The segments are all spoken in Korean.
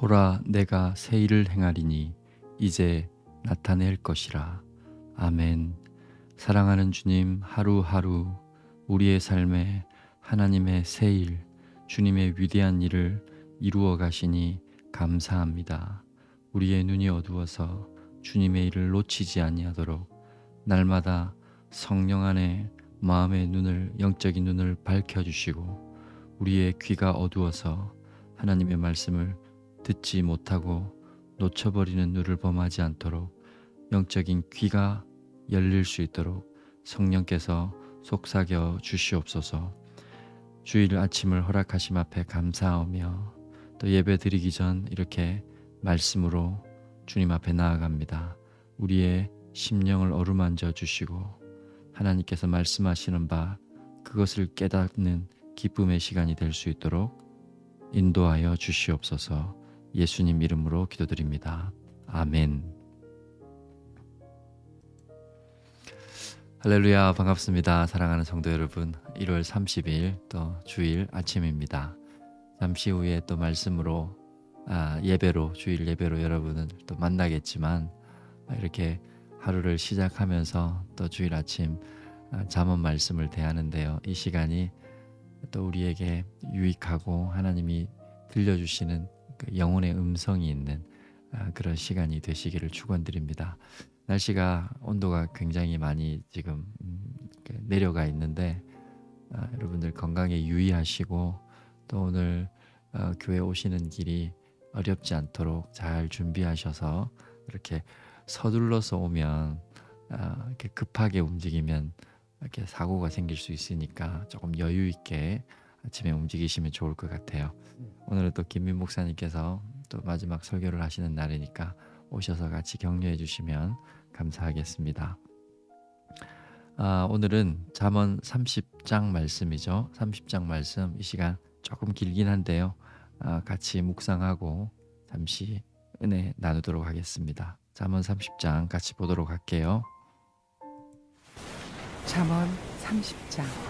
보라 내가 새 일을 행하리니 이제 나타낼 것이라. 아멘. 사랑하는 주님 하루하루 우리의 삶에 하나님의 새 일, 주님의 위대한 일을 이루어 가시니 감사합니다. 우리의 눈이 어두워서 주님의 일을 놓치지 아니하도록 날마다 성령 안에 마음의 눈을 영적인 눈을 밝혀 주시고 우리의 귀가 어두워서 하나님의 말씀을 듣지 못하고 놓쳐버리는 눈을 범하지 않도록 영적인 귀가 열릴 수 있도록 성령께서 속삭여 주시옵소서. 주일 아침을 허락하심 앞에 감사하며 또 예배 드리기 전 이렇게 말씀으로 주님 앞에 나아갑니다. 우리의 심령을 어루만져 주시고 하나님께서 말씀하시는 바 그것을 깨닫는 기쁨의 시간이 될 수 있도록 인도하여 주시옵소서. 예수님 이름으로 기도드립니다. 아멘. 할렐루야 반갑습니다. 사랑하는 성도 여러분. 1월 30일 또 주일 아침입니다. 잠시 후에 또 말씀으로 아, 예배로 주일 예배로 여러분을 또 만나겠지만 이렇게 하루를 시작하면서 또 주일 아침 아, 잠언 말씀을 대하는데요. 이 시간이 또 우리에게 유익하고 하나님이 들려주시는 그 영혼의 음성이 있는 아, 그런 시간이 되시기를 축원드립니다. 날씨가 온도가 굉장히 많이 지금 음, 그 내려가 있는데 아, 여러분들 건강에 유의하시고 또 오늘 어, 교회 오시는 길이 어렵지 않도록 잘 준비하셔서 이렇게 서둘러서 오면 아, 이렇게 급하게 움직이면 이렇게 사고가 생길 수 있으니까 조금 여유 있게 아침에 움직이시면 좋을 것 같아요. 오늘은 또 김민 목사님께서 또 마지막 설교를 하시는 날이니까 오셔서 같이 격려해 주시면 감사하겠습니다. 아, 오늘은 잠언 30장 말씀이죠. 30장 말씀 이 시간 조금 길긴 한데요. 아, 같이 묵상하고 잠시 은혜 나누도록 하겠습니다. 잠언 30장 같이 보도록 할게요. 잠언 30장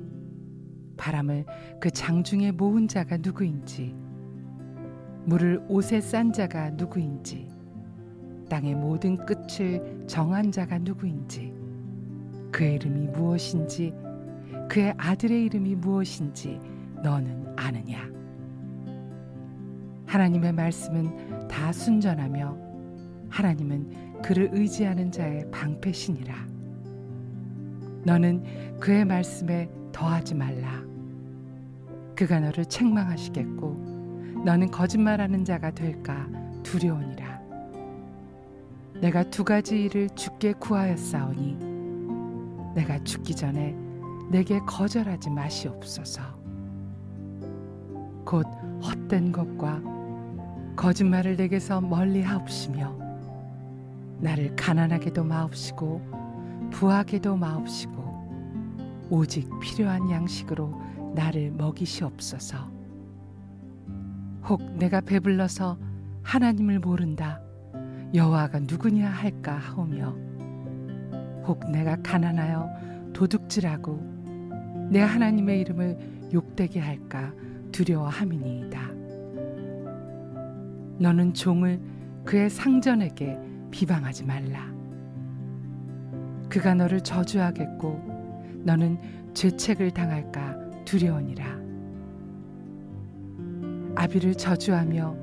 바람을 그 장중에 모은 자가 누구인지 물을 옷에 싼 자가 누구인지 땅의 모든 끝을 정한 자가 누구인지 그의 이름이 무엇인지 그의 아들의 이름이 무엇인지 너는 아느냐 하나님의 말씀은 다 순전하며 하나님은 그를 의지하는 자의 방패시니라 너는 그의 말씀에 더하지 말라. 그가 너를 책망하시겠고 너는 거짓말하는 자가 될까 두려우니라. 내가 두 가지 일을 주께 구하였사오니 내가 죽기 전에 내게 거절하지 마시옵소서. 곧 헛된 것과 거짓말을 내게서 멀리 하옵시며 나를 가난하게도 마옵시고 부하게도 마옵시고 오직 필요한 양식으로 나를 먹이시옵소서. 혹 내가 배불러서 하나님을 모른다 여호와가 누구냐 할까 하오며 혹 내가 가난하여 도둑질하고 내 하나님의 이름을 욕되게 할까 두려워함이니이다. 너는 종을 그의 상전에게 비방하지 말라. 그가 너를 저주하겠고 너는 죄책을 당할까 두려우니라. 아비를 저주하며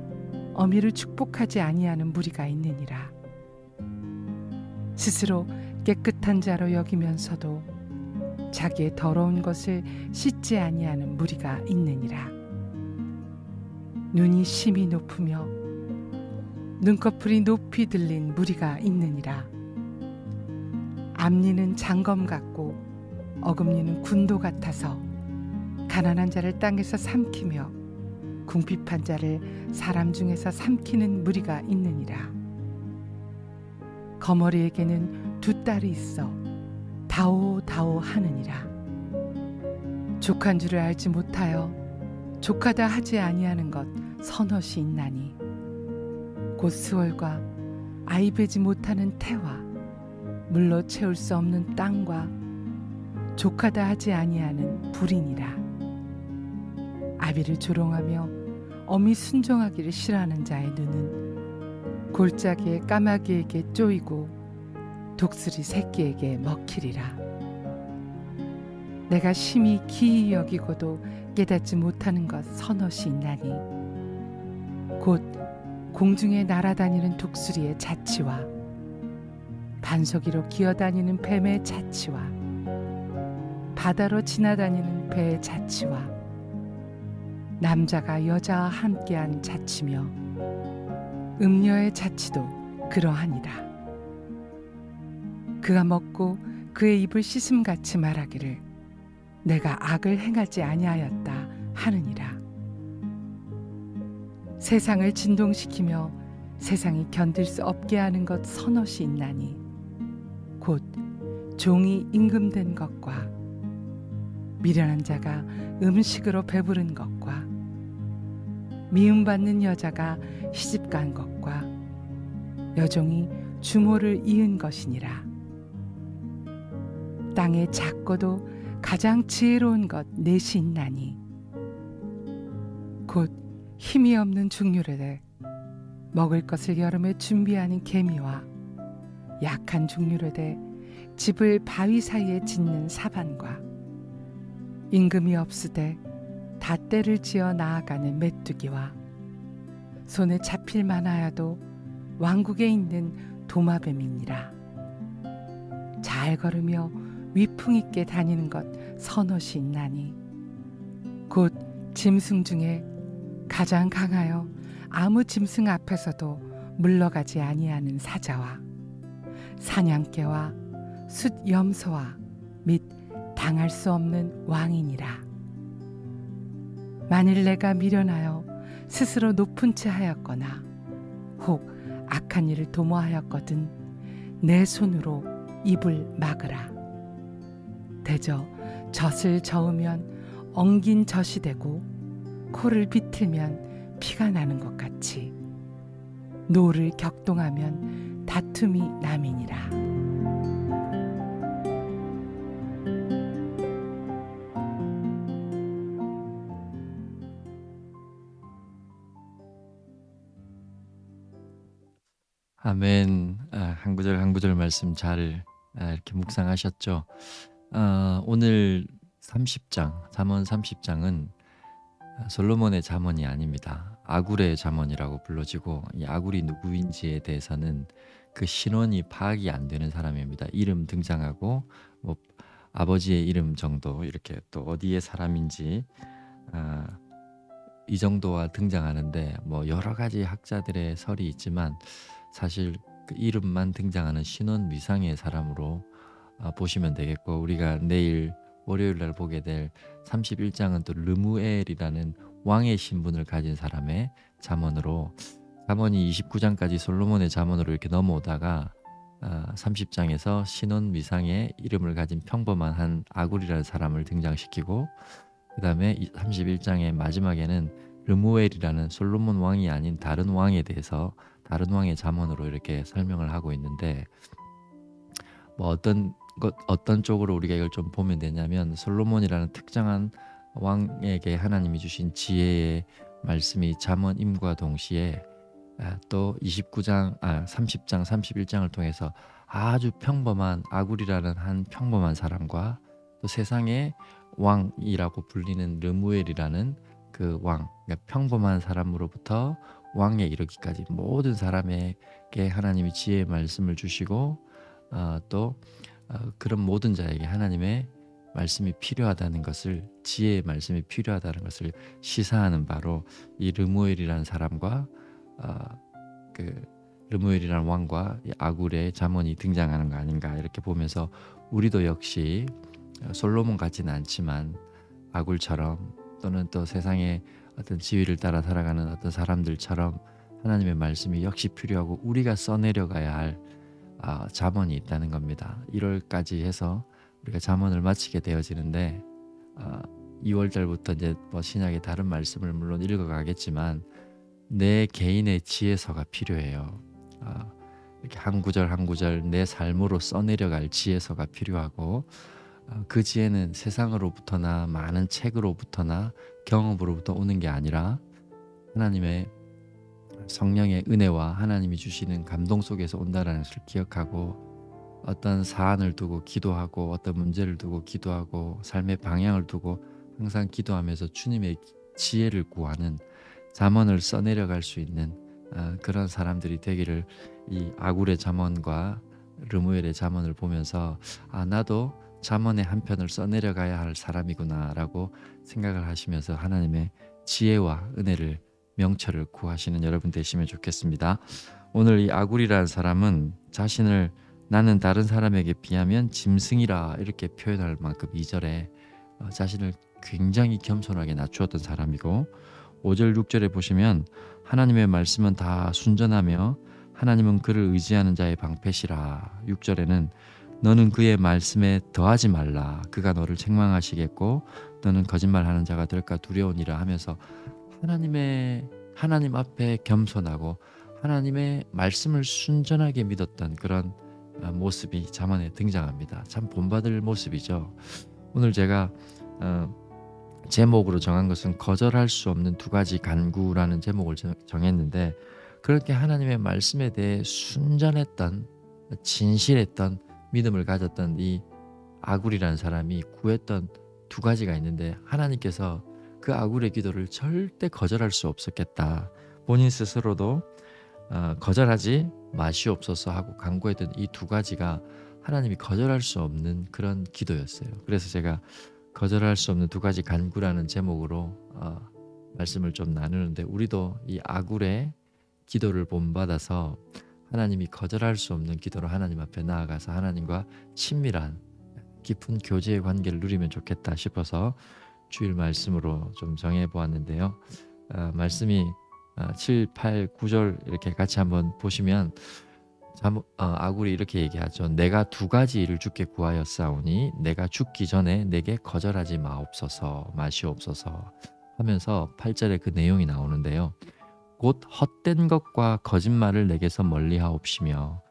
어미를 축복하지 아니하는 무리가 있느니라. 스스로 깨끗한 자로 여기면서도 자기의 더러운 것을 씻지 아니하는 무리가 있느니라. 눈이 심히 높으며 눈꺼풀이 높이 들린 무리가 있느니라. 앞니는 장검 같고 어금니는 군도 같아서 가난한 자를 땅에서 삼키며 궁핍한 자를 사람 중에서 삼키는 무리가 있느니라. 거머리에게는 두 딸이 있어 다오 다오 하느니라. 족한 줄을 알지 못하여 족하다 하지 아니하는 것 선엇이 있나니 곧 스월과 아이 베지 못하는 태와 물로 채울 수 없는 땅과 족하다 하지 아니하는 불이니라 아비를 조롱하며 어미 순종하기를 싫어하는 자의 눈은 골짜기의 까마귀에게 쪼이고 독수리 새끼에게 먹히리라. 내가 심히 기이 여기고도 깨닫지 못하는 것 선엇이 있나니 곧 공중에 날아다니는 독수리의 자치와 반석이로 기어다니는 뱀의 자치와 바다로 지나다니는 배의 자치와 남자가 여자와 함께한 자치며 음녀의 자치도 그러하니라 그가 먹고 그의 입을 씻음 같이 말하기를 내가 악을 행하지 아니하였다 하느니라. 세상을 진동시키며 세상이 견딜 수 없게 하는 것 선엇이 있나니 곧 종이 임금된 것과 미련한 자가 음식으로 배부른 것과 미움받는 여자가 시집간 것과 여종이 주모를 이은 것이니라. 땅에 작고도 가장 지혜로운 것 넷이 있나니 곧 힘이 없는 중류래되 먹을 것을 여름에 준비하는 개미와 약한 중류래되 집을 바위 사이에 짓는 사반과 임금이 없으되 닷대를 지어 나아가는 메뚜기와 손에 잡힐 만하여도 왕국에 있는 도마뱀이니라. 잘 걸으며 위풍 있게 다니는 것 선옷이 있나니 곧 짐승 중에 가장 강하여 아무 짐승 앞에서도 물러가지 아니하는 사자와 사냥개와 숫 염소와 및 당할 수 없는 왕이니라. 만일 내가 미련하여 스스로 높은 채 하였거나 혹 악한 일을 도모하였거든 내 손으로 입을 막으라. 대저 젖을 저으면 엉긴 젖이 되고 코를 비틀면 피가 나는 것 같이 노를 격동하면 다툼이 남이니라 아멘. 아, 한 구절 한 구절 말씀 잘 아, 이렇게 묵상하셨죠. 아, 오늘 30장, 잠언 30장은 솔로몬의 잠언이 아닙니다. 아굴의 잠언이라고 불러지고 이 아굴이 누구인지에 대해서는 그 신원이 파악이 안 되는 사람입니다. 이름 등장하고 뭐 아버지의 이름 정도 이렇게 또 어디의 사람인지 아, 이 정도와 등장하는데 뭐 여러 가지 학자들의 설이 있지만 사실 그 이름만 등장하는 신원 위상의 사람으로 아, 보시면 되겠고 우리가 내일 월요일 날 보게 될 31장은 또 르무엘이라는 왕의 신분을 가진 사람의 잠언으로 잠언이 29장까지 솔로몬의 잠언으로 이렇게 넘어오다가 아, 30장에서 신원 위상의 이름을 가진 평범한 한 아굴이라는 사람을 등장시키고 그 다음에 31장의 마지막에는 르무엘이라는 솔로몬 왕이 아닌 다른 왕에 대해서 다른 왕의 잠언으로 이렇게 설명을 하고 있는데 뭐 어떤 것 어떤 쪽으로 우리가 이걸 좀 보면 되냐면 솔로몬이라는 특정한 왕에게 하나님이 주신 지혜의 말씀이 잠언임과 동시에 아, 또 29장 아 30장 31장을 통해서 아주 평범한 아굴이라는 한 평범한 사람과 또 세상의 왕이라고 불리는 르무엘이라는 그 왕, 그러니까 평범한 사람으로부터 왕에 이르기까지 모든 사람에게 하나님이 지혜의 말씀을 주시고 어, 또 어, 그런 모든 자에게 하나님의 말씀이 필요하다는 것을 지혜의 말씀이 필요하다는 것을 시사하는 바로 이 르무엘이라는 사람과 어, 그 르무엘이라는 왕과 이 아굴의 잠언이 등장하는 거 아닌가 이렇게 보면서 우리도 역시 솔로몬 같지는 않지만 아굴처럼 또는 또 세상의 어떤 지위를 따라 살아가는 어떤 사람들처럼 하나님의 말씀이 역시 필요하고 우리가 써내려가야 할 아, 잠언이 있다는 겁니다. 1월까지 해서 우리가 잠언을 마치게 되어지는데 아, 2월 달부터 이제 뭐 신약의 다른 말씀을 물론 읽어가겠지만 내 개인의 지혜서가 필요해요. 아, 이렇게 한 구절 한 구절 내 삶으로 써내려갈 지혜서가 필요하고 아, 그 지혜는 세상으로부터나 많은 책으로부터나 경험으로부터 오는 게 아니라 하나님의 성령의 은혜와 하나님이 주시는 감동 속에서 온다라는 것을 기억하고 어떤 사안을 두고 기도하고 어떤 문제를 두고 기도하고 삶의 방향을 두고 항상 기도하면서 주님의 지혜를 구하는 잠언을 써내려갈 수 있는 어, 그런 사람들이 되기를 이 아굴의 잠언과 르무엘의 잠언을 보면서 아 나도 잠언의 한 편을 써내려가야 할 사람이구나라고 생각을 하시면서 하나님의 지혜와 은혜를 명철을 구하시는 여러분 되시면 좋겠습니다. 오늘 이 아굴이라는 사람은 자신을 나는 다른 사람에게 비하면 짐승이라 이렇게 표현할 만큼 이절에 어, 자신을 굉장히 겸손하게 낮추었던 사람이고 5절 6절에 보시면 하나님의 말씀은 다 순전하며 하나님은 그를 의지하는 자의 방패시라 6절에는 너는 그의 말씀에 더하지 말라 그가 너를 책망하시겠고 너는 거짓말하는 자가 될까 두려우니라 하면서 하나님의 하나님 앞에 겸손하고 하나님의 말씀을 순전하게 믿었던 그런 어, 모습이 자만에 등장합니다. 참 본받을 모습이죠. 오늘 제가 어, 제목으로 정한 것은 거절할 수 없는 두 가지 간구라는 제목을 정- 정했는데 그렇게 하나님의 말씀에 대해 순전했던 진실했던 믿음을 가졌던 이 아굴이라는 사람이 구했던 두 가지가 있는데 하나님께서 그 아굴의 기도를 절대 거절할 수 없었겠다. 본인 스스로도 어, 거절하지 마시옵소서 하고 간구했던 이 두 가지가 하나님이 거절할 수 없는 그런 기도였어요. 그래서 제가 거절할 수 없는 두 가지 간구라는 제목으로 어, 말씀을 좀 나누는데 우리도 이 아굴의 기도를 본받아서 하나님이 거절할 수 없는 기도로 하나님 앞에 나아가서 하나님과 친밀한 깊은 교제의 관계를 누리면 좋겠다 싶어서 주일 말씀으로 좀 정해 보았는데요. 어, 말씀이 어, 7, 8, 9절 이렇게 같이 한번 보시면 잠, 어, 아굴이 이렇게 얘기하죠. 내가 두 가지 일을 주께 구하였사오니 내가 죽기 전에 내게 거절하지 마옵소서 마시옵소서 하면서 8절에 그 내용이 나오는데요. 곧 헛된 것과 거짓말을 내게서 멀리하옵시며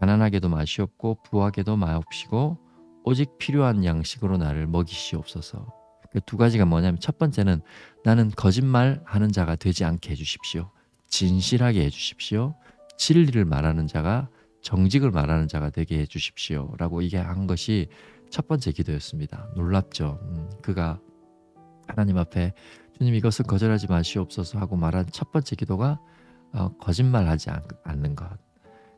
가난하게도 마시옵고 부하게도 마옵시고 오직 필요한 양식으로 나를 먹이시옵소서. 그 두 가지가 뭐냐면 첫 번째는 나는 거짓말 하는 자가 되지 않게 해주십시오. 진실하게 해주십시오. 진리를 말하는 자가 정직을 말하는 자가 되게 해주십시오 라고 이게 한 것이 첫 번째 기도였습니다. 놀랍죠. 음, 그가 하나님 앞에 주님 이것을 거절하지 마시옵소서 하고 말한 첫 번째 기도가 어, 거짓말하지 않, 않는 것.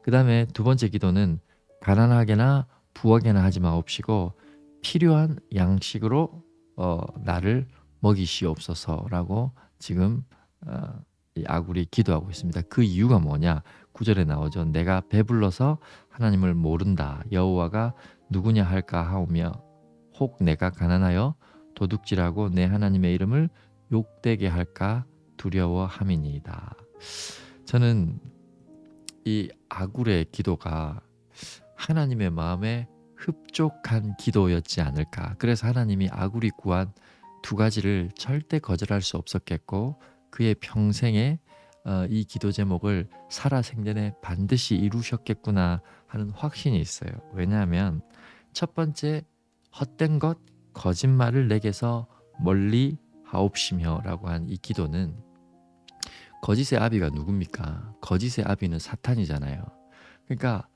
그 다음에 두 번째 기도는 가난하게나 부하게나 하지 마옵시고 필요한 양식으로 어, 나를 먹이시옵소서라고 지금 어, 이 아굴이 기도하고 있습니다. 그 이유가 뭐냐? 구절에 나오죠. 내가 배불러서 하나님을 모른다. 여호와가 누구냐 할까 하오며 혹 내가 가난하여 도둑질하고 내 하나님의 이름을 욕되게 할까 두려워함이니이다. 저는 이 아굴의 기도가 하나님의 마음에 흡족한 기도였지 않을까. 그래서 하나님이 아굴이 구한 두 가지를 절대 거절할 수 없었겠고 그의 평생에 어, 이 기도 제목을 살아 생전에 반드시 이루셨겠구나 하는 확신이 있어요. 왜냐하면 첫 번째 헛된 것 거짓말을 내게서 멀리 하옵시며라고 한 이 기도는 거짓의 아비가 누굽니까? 거짓의 아비는 사탄이잖아요. 그러니까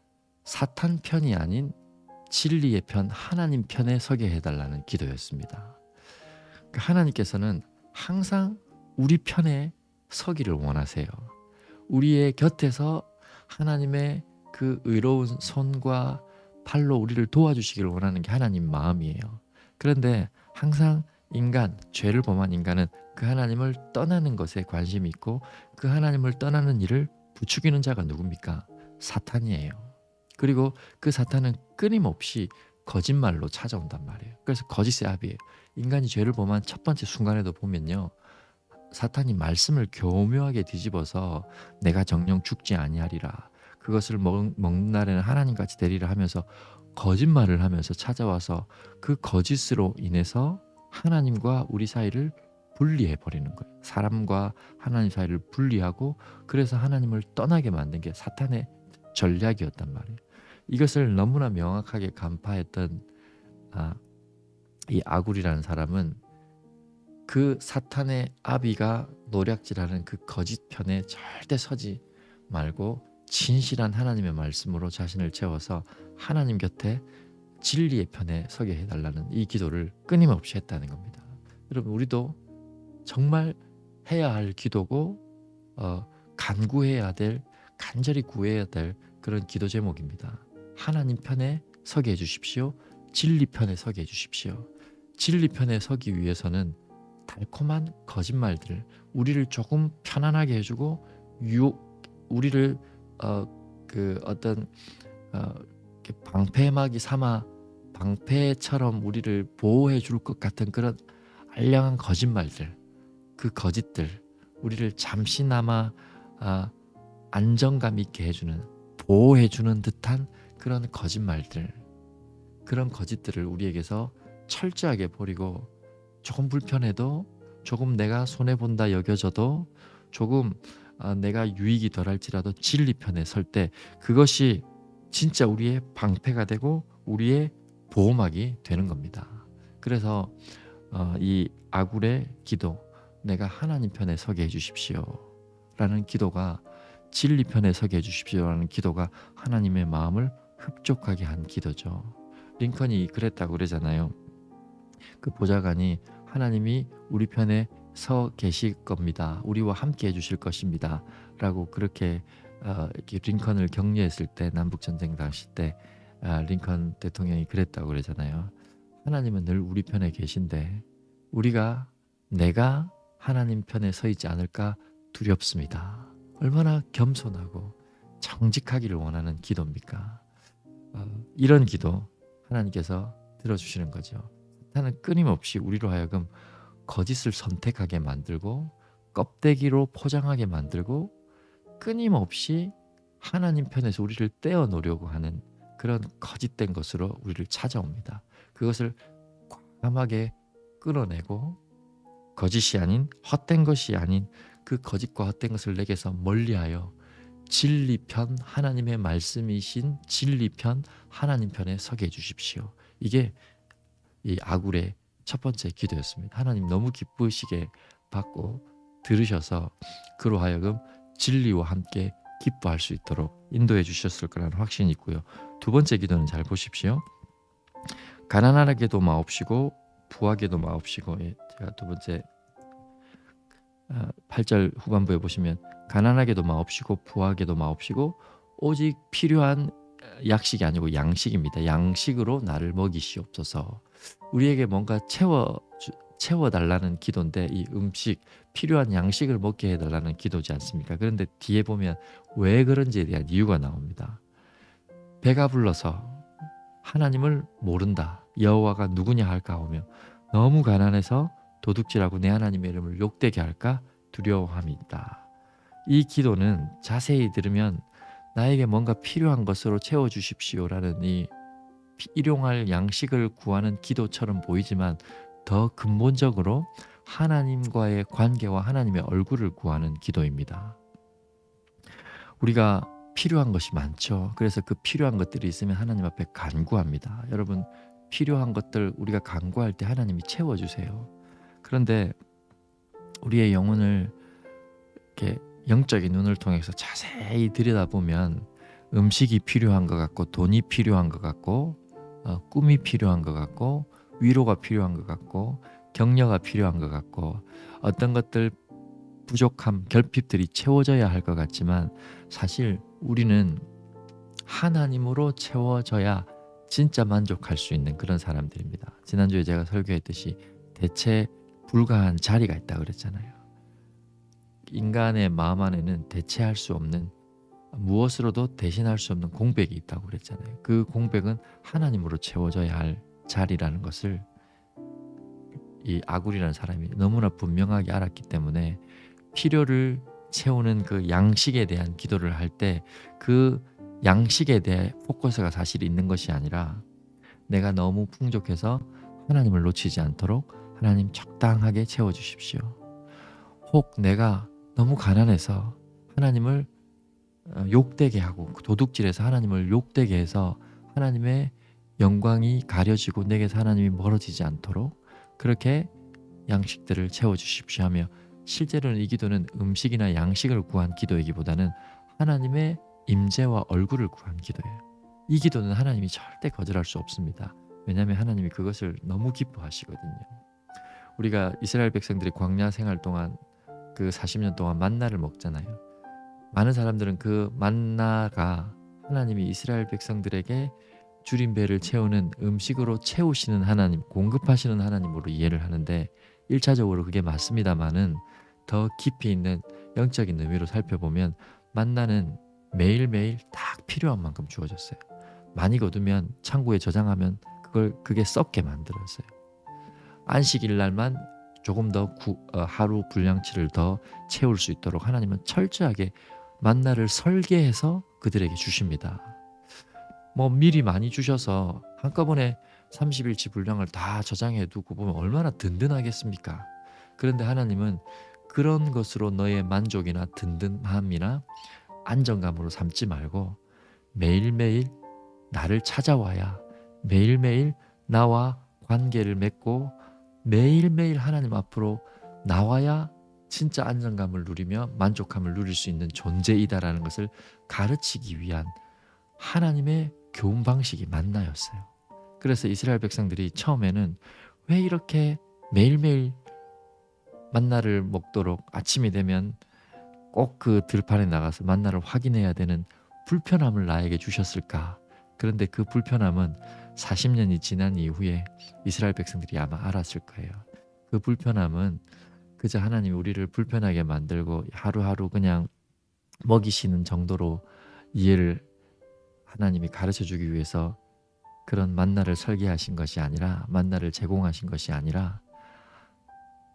사탄 편이 아닌 진리의 편 하나님 편에 서게 해달라는 기도였습니다. 그러니까 하나님께서는 항상 우리 편에 서기를 원하세요. 우리의 곁에서 하나님의 그 의로운 손과 팔로 우리를 도와주시기를 원하는 게 하나님 마음이에요. 그런데 항상 인간, 죄를 범한 인간은 그 하나님을 떠나는 것에 관심이 있고 그 하나님을 떠나는 일을 부추기는 자가 누굽니까? 사탄이에요. 그리고 그 사탄은 끊임없이 거짓말로 찾아온단 말이에요. 그래서 거짓의 합이에요. 인간이 죄를 범한 첫 번째 순간에도 보면요. 사탄이 말씀을 교묘하게 뒤집어서 내가 정령 죽지 아니하리라 그것을 먹, 먹는 날에는 하나님같이 되리라 하면서 거짓말을 하면서 찾아와서 그 거짓으로 인해서 하나님과 우리 사이를 분리해 버리는 거예요. 사람과 하나님 사이를 분리하고 그래서 하나님을 떠나게 만든 게 사탄의 전략이었단 말이에요. 이것을 너무나 명확하게 간파했던 아, 이 아굴이라는 사람은 그 사탄의 아비가 노략질하는 그 거짓 편에 절대 서지 말고 진실한 하나님의 말씀으로 자신을 채워서 하나님 곁에 진리의 편에 서게 해달라는 이 기도를 끊임없이 했다는 겁니다. 여러분 우리도 정말 해야 할 기도고 어, 간구해야 될 간절히 구해야 될 그런 기도 제목입니다. 하나님 편에 서게 해주십시오. 진리 편에 서게 해주십시오. 진리 편에 서기 위해서는 달콤한 거짓말들, 우리를 조금 편안하게 해주고 유, 우리를 어 그 어떤 어 방패막이 삼아 방패처럼 우리를 보호해 줄 것 같은 그런 알량한 거짓말들, 그 거짓들, 우리를 잠시나마 아, 안정감 있게 해주는 보호해 주는 듯한 그런 거짓말들, 그런 거짓들을 우리에게서 철저하게 버리고 조금 불편해도 조금 내가 손해 본다 여겨져도 조금 아, 내가 유익이 덜할지라도 진리 편에 설 때 그것이 진짜 우리의 방패가 되고 우리의 보호막이 되는 겁니다. 그래서 어, 이 아굴의 기도, 내가 하나님 편에 서게 해주십시오라는 기도가 진리 편에 서게 해주십시오라는 기도가 하나님의 마음을 흡족하게 한 기도죠. 링컨이 그랬다고 그러잖아요. 그 보좌관이 하나님이 우리 편에 서 계실 겁니다. 우리와 함께 해주실 것입니다. 라고 그렇게 어, 링컨을 격려했을 때 남북 전쟁 당시 때 아, 링컨 대통령이 그랬다고 그러잖아요. 하나님은 늘 우리 편에 계신데 우리가 내가 하나님 편에 서 있지 않을까 두렵습니다. 얼마나 겸손하고 정직하기를 원하는 기도입니까? 어, 이런 기도 하나님께서 들어주시는 거죠. 사탄은 끊임없이 우리로 하여금 거짓을 선택하게 만들고 껍데기로 포장하게 만들고 끊임없이 하나님 편에서 우리를 떼어 놓으려고 하는 그런 거짓된 것으로 우리를 찾아옵니다. 그것을 과감하게 끌어내고 거짓이 아닌 헛된 것이 아닌 그 거짓과 헛된 것을 내게서 멀리하여 진리 편 하나님의 말씀이신 진리 편 하나님 편에 서게 해 주십시오. 이게 이 아굴의 첫 번째 기도였습니다. 하나님 너무 기쁘시게 받고 들으셔서 그로 하여금 진리와 함께 기뻐할 수 있도록 인도해 주셨을 거라는 확신이 있고요. 두 번째 기도는 잘 보십시오. 가난하게도 마옵시고 부하게도 마옵시고 예, 제가 두 번째 8절 후반부에 보시면 가난하게도 마옵시고 부하게도 마옵시고 오직 필요한 약식이 아니고 양식입니다. 양식으로 나를 먹이시옵소서. 우리에게 뭔가 채워 채워 달라는 기도인데 이 음식 필요한 양식을 먹게 해 달라는 기도지 않습니까? 그런데 뒤에 보면 왜 그런지에 대한 이유가 나옵니다. 배가 불러서 하나님을 모른다. 여호와가 누구냐 할까 하며 너무 가난해서 도둑질하고 내 하나님의 이름을 욕되게 할까 두려워함이다. 이 기도는 자세히 들으면 나에게 뭔가 필요한 것으로 채워 주십시오라는 이 일용할 양식을 구하는 기도처럼 보이지만 더 근본적으로 하나님과의 관계와 하나님의 얼굴을 구하는 기도입니다. 우리가 필요한 것이 많죠. 그래서 그 필요한 것들이 있으면 하나님 앞에 간구합니다. 여러분 필요한 것들 우리가 간구할 때 하나님이 채워 주세요. 그런데 우리의 영혼을 이렇게 영적인 눈을 통해서 자세히 들여다보면 음식이 필요한 것 같고 돈이 필요한 것 같고 어, 꿈이 필요한 것 같고 위로가 필요한 것 같고 격려가 필요한 것 같고 어떤 것들 부족함 결핍들이 채워져야 할 것 같지만 사실 우리는 하나님으로 채워져야 진짜 만족할 수 있는 그런 사람들입니다. 지난주에 제가 설교했듯이 대체 불가한 자리가 있다 그랬잖아요. 인간의 마음 안에는 대체할 수 없는 무엇으로도 대신할 수 없는 공백이 있다고 그랬잖아요. 그 공백은 하나님으로 채워져야 할 자리라는 것을 이 아굴이라는 사람이 너무나 분명하게 알았기 때문에 필요를 채우는 그 양식에 대한 기도를 할 때 그 양식에 대해 포커스가 사실 있는 것이 아니라 내가 너무 풍족해서 하나님을 놓치지 않도록 하나님 적당하게 채워 주십시오. 혹 내가 너무 가난해서 하나님을 어, 욕되게 하고 도둑질해서 하나님을 욕되게 해서 하나님의 영광이 가려지고 내게서 하나님이 멀어지지 않도록 그렇게 양식들을 채워 주십시오 하며 실제로는 이 기도는 음식이나 양식을 구한 기도이기보다는 하나님의 임재와 얼굴을 구한 기도예요. 이 기도는 하나님이 절대 거절할 수 없습니다. 왜냐하면 하나님이 그것을 너무 기뻐하시거든요. 우리가 이스라엘 백성들이 광야 생활 동안 그 40년 동안 만나를 먹잖아요. 많은 사람들은 그 만나가 하나님이 이스라엘 백성들에게 줄인 배를 채우는 음식으로 채우시는 하나님, 공급하시는 하나님으로 이해를 하는데 1차적으로 그게 맞습니다만은 더 깊이 있는 영적인 의미로 살펴보면 만나는 매일매일 딱 필요한 만큼 주어졌어요. 많이 거두면 창고에 저장하면 그걸 그게 썩게 만들었어요. 안식일 날만 조금 더 구, 어, 하루 분량치를 더 채울 수 있도록 하나님은 철저하게 만나를 설계해서 그들에게 주십니다. 뭐 미리 많이 주셔서 한꺼번에 30일치 분량을 다 저장해 두고 보면 얼마나 든든하겠습니까? 그런데 하나님은 그런 것으로 너의 만족이나 든든함이나 안정감으로 삼지 말고 매일매일 나를 찾아와야 매일매일 나와 관계를 맺고 매일매일 하나님 앞으로 나와야 진짜 안정감을 누리며 만족함을 누릴 수 있는 존재이다라는 것을 가르치기 위한 하나님의 교훈 방식이 만나였어요. 그래서 이스라엘 백성들이 처음에는 왜 이렇게 매일매일 만나를 먹도록 아침이 되면 꼭 그 들판에 나가서 만나를 확인해야 되는 불편함을 나에게 주셨을까? 그런데 그 불편함은 40년이 지난 이후에 이스라엘 백성들이 아마 알았을 거예요. 그 불편함은 그저 하나님이 우리를 불편하게 만들고 하루하루 그냥 먹이시는 정도로 이해를 하나님이 가르쳐 주기 위해서 그런 만나를 설계하신 것이 아니라 만나를 제공하신 것이 아니라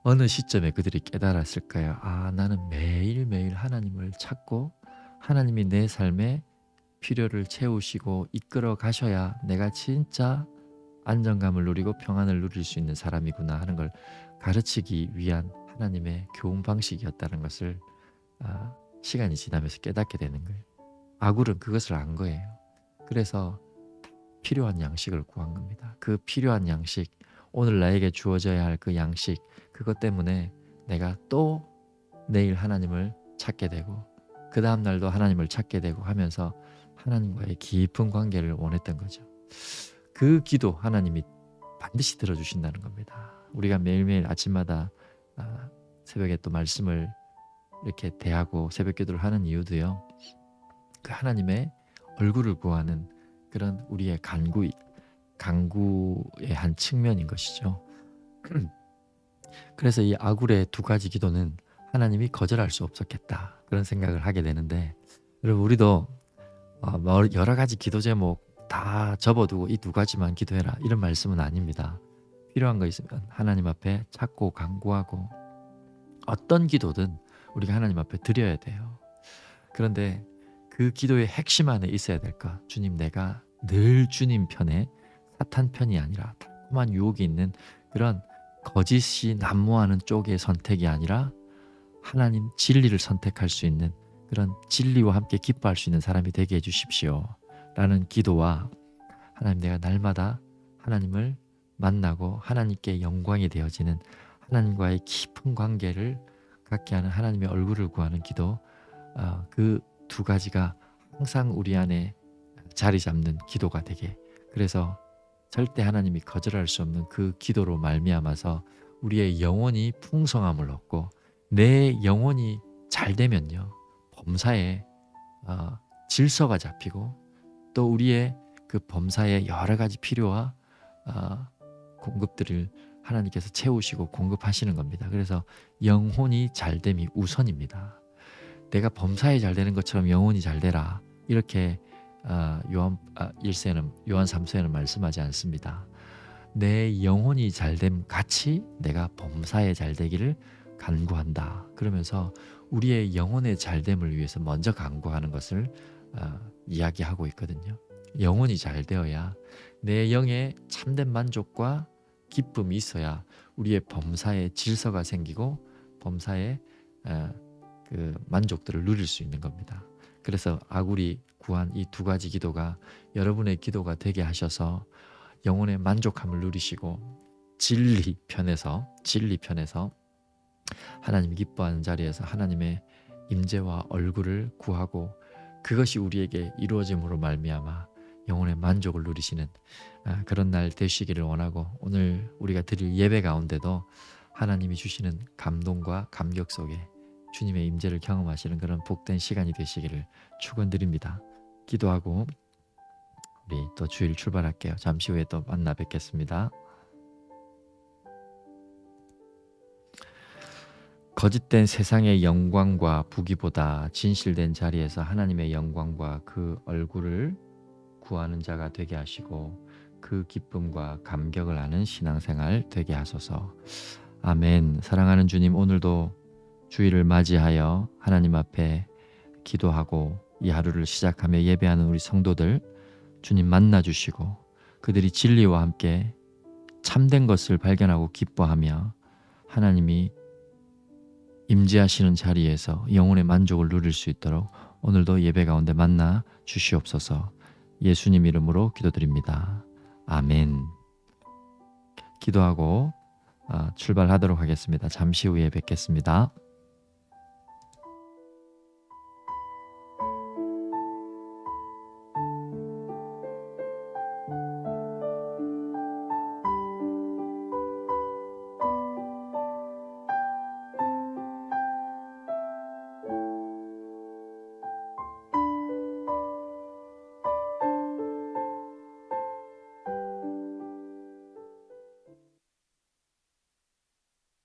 어느 시점에 그들이 깨달았을 거예요. 아, 나는 매일매일 하나님을 찾고 하나님이 내 삶에 필요를 채우시고 이끌어 가셔야 내가 진짜 안정감을 누리고 평안을 누릴 수 있는 사람이구나 하는 걸 가르치기 위한 하나님의 교훈 방식이었다는 것을 아, 시간이 지나면서 깨닫게 되는 거예요. 아굴은 그것을 안 거예요. 그래서 필요한 양식을 구한 겁니다. 그 필요한 양식, 오늘 나에게 주어져야 할 그 양식, 그것 때문에 내가 또 내일 하나님을 찾게 되고 그 다음 날도 하나님을 찾게 되고 하면서 하나님과의 깊은 관계를 원했던 거죠. 그 기도 하나님이 반드시 들어주신다는 겁니다. 우리가 매일매일 아침마다 아, 새벽에 또 말씀을 이렇게 대하고 새벽 기도를 하는 이유도요. 그 하나님의 얼굴을 구하는 그런 우리의 간구 간구의 한 측면인 것이죠. 그래서 이 아굴의 두 가지 기도는 하나님이 거절할 수 없었겠다 그런 생각을 하게 되는데 여러분 우리도 어, 뭐 여러 가지 기도 제목 다 접어두고 이 두 가지만 기도해라 이런 말씀은 아닙니다. 필요한 거 있으면 하나님 앞에 찾고 간구하고 어떤 기도든 우리가 하나님 앞에 드려야 돼요. 그런데 그 기도의 핵심 안에 있어야 될 것. 주님 내가 늘 주님 편에 사탄 편이 아니라 달콤한 유혹이 있는 그런 거짓이 난무하는 쪽의 선택이 아니라 하나님 진리를 선택할 수 있는 그런 진리와 함께 기뻐할 수 있는 사람이 되게 해주십시오. 라는 기도와 하나님 내가 날마다 하나님을 만나고 하나님께 영광이 되어지는 하나님과의 깊은 관계를 갖게 하는 하나님의 얼굴을 구하는 기도 어, 그 두 가지가 항상 우리 안에 자리 잡는 기도가 되게 그래서 절대 하나님이 거절할 수 없는 그 기도로 말미암아서 우리의 영혼이 풍성함을 얻고 내 영혼이 잘 되면요 범사에 어, 질서가 잡히고 또 우리의 그 범사에 여러 가지 필요와 어, 공급들을 하나님께서 채우시고 공급하시는 겁니다. 그래서 영혼이 잘됨이 우선입니다. 내가 범사에 잘 되는 것처럼 영혼이 잘 되라 이렇게 어, 요한 아, 1세는 요한 3세는 말씀하지 않습니다. 내 영혼이 잘됨 같이 내가 범사에 잘 되기를 간구한다. 그러면서 우리의 영혼의 잘됨을 위해서 먼저 간구하는 것을 어, 이야기하고 있거든요. 영혼이 잘 되어야 내 영에 참된 만족과 기쁨이 있어야 우리의 범사에 질서가 생기고 범사에 어, 그 만족들을 누릴 수 있는 겁니다. 그래서 아굴이 구한 이 두 가지 기도가 여러분의 기도가 되게 하셔서 영혼의 만족함을 누리시고 진리 편에서 진리 편에서 하나님 기뻐하는 자리에서 하나님의 임재와 얼굴을 구하고 그것이 우리에게 이루어짐으로 말미암아 영혼의 만족을 누리시는 아, 그런 날 되시기를 원하고 오늘 우리가 드릴 예배 가운데도 하나님이 주시는 감동과 감격 속에 주님의 임재를 경험하시는 그런 복된 시간이 되시기를 축원드립니다. 기도하고 우리 또 주일 출발할게요. 잠시 후에 또 만나 뵙겠습니다. 거짓된 세상의 영광과 부귀보다 진실된 자리에서 하나님의 영광과 그 얼굴을 구하는 자가 되게 하시고 그 기쁨과 감격을 아는 신앙생활 되게 하소서. 아멘. 사랑하는 주님 오늘도 주일을 맞이하여 하나님 앞에 기도하고 이 하루를 시작하며 예배하는 우리 성도들 주님 만나 주시고 그들이 진리와 함께 참된 것을 발견하고 기뻐하며 하나님이 임재하시는 자리에서 영혼의 만족을 누릴 수 있도록 오늘도 예배 가운데 만나 주시옵소서. 예수님 이름으로 기도드립니다. 아멘. 기도하고 아, 출발하도록 하겠습니다. 잠시 후에 뵙겠습니다.